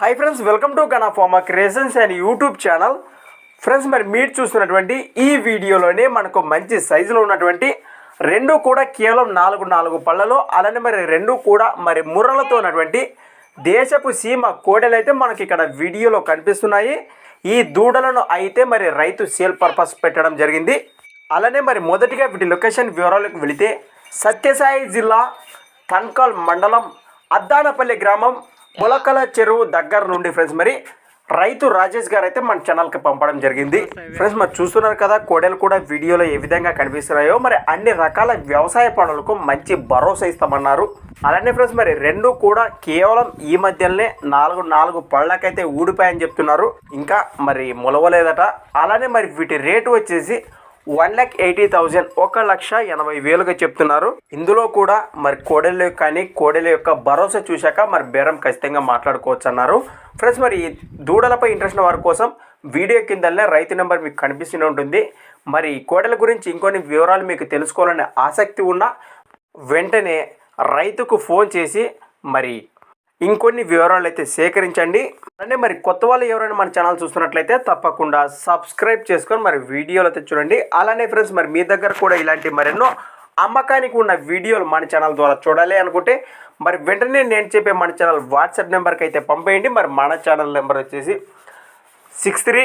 Hi friends welcome to Gana pharma creations and YouTube channel friends మరి మీరు చూస్తున్నటువంటి ఈ వీడియోలోనే మనకు మంచి సైజులో ఉన్నటువంటి రెండు కూడా కేవలం నాలుగు నాలుగు పళ్ళలో అలానే మరి రెండు కూడా మరి ముర్రలతో ఉన్నటువంటి దేశపు సీమ కోడలు అయితే మనకి ఇక్కడ వీడియోలో కనిపిస్తున్నాయి. ఈ దూడలను అయితే మరి రైతు సేల్ పర్పస్ పెట్టడం జరిగింది. అలానే మరి మొదటిగా వీటి లొకేషన్ వివరాలకు వెళితే సత్యసాయి జిల్లా తన్కాల్ మండలం అద్దానపల్లి గ్రామం ములకల చెరువు దగ్గర నుండి ఫ్రెండ్స్ మరి రైతు రాజేష్ గారు అయితే మన ఛానల్కి పంపడం జరిగింది. ఫ్రెండ్స్ మరి చూస్తున్నారు కదా కోడలు కూడా వీడియోలో ఏ విధంగా కనిపిస్తున్నాయో మరి అన్ని రకాల వ్యవసాయ పనులకు మంచి భరోసా ఇస్తామన్నారు. అలానే ఫ్రెండ్స్ మరి రెండు కూడా కేవలం ఈ మధ్యలోనే నాలుగు నాలుగు పళ్ళకైతే ఊడిపోయని చెప్తున్నారు. ఇంకా మరి మొలవలేదట. అలానే మరి వీటి రేటు వచ్చేసి వన్ ల్యాక్ ఎయిటీ థౌజండ్ ఒక లక్ష ఎనభై వేలుగా చెప్తున్నారు. ఇందులో కూడా మరి కోడెల కానీ కోడెల యొక్క భరోసా చూశాక మరి బేరం ఖచ్చితంగా మాట్లాడుకోవచ్చు అన్నారు ఫ్రెండ్స్ మరి దూడలపై ఇంట్రెస్ట్ ఉన్న వారి కోసం వీడియో కిందనే రైతు నెంబర్ మీకు కనిపిస్తూనే ఉంటుంది. మరి కోడెల గురించి ఇంకొన్ని వివరాలు మీకు తెలుసుకోవాలనే ఆసక్తి ఉన్న వెంటనే రైతుకు ఫోన్ చేసి మరి ఇంకొన్ని వివరాలు అయితే సేకరించండి. అంటే మరి కొత్త వాళ్ళు ఎవరైనా మన ఛానల్ చూస్తున్నట్లయితే తప్పకుండా సబ్స్క్రైబ్ చేసుకొని మరి వీడియోలు అయితే చూడండి. అలానే ఫ్రెండ్స్ మరి మీ దగ్గర కూడా ఇలాంటి మరెన్నో అమ్మకానికి ఉన్న వీడియోలు మన ఛానల్ ద్వారా చూడాలి అనుకుంటే మరి వెంటనే నేను చెప్పే మన ఛానల్ వాట్సాప్ నెంబర్కి అయితే పంపేయండి. మరి మన ఛానల్ నెంబర్ వచ్చేసి six three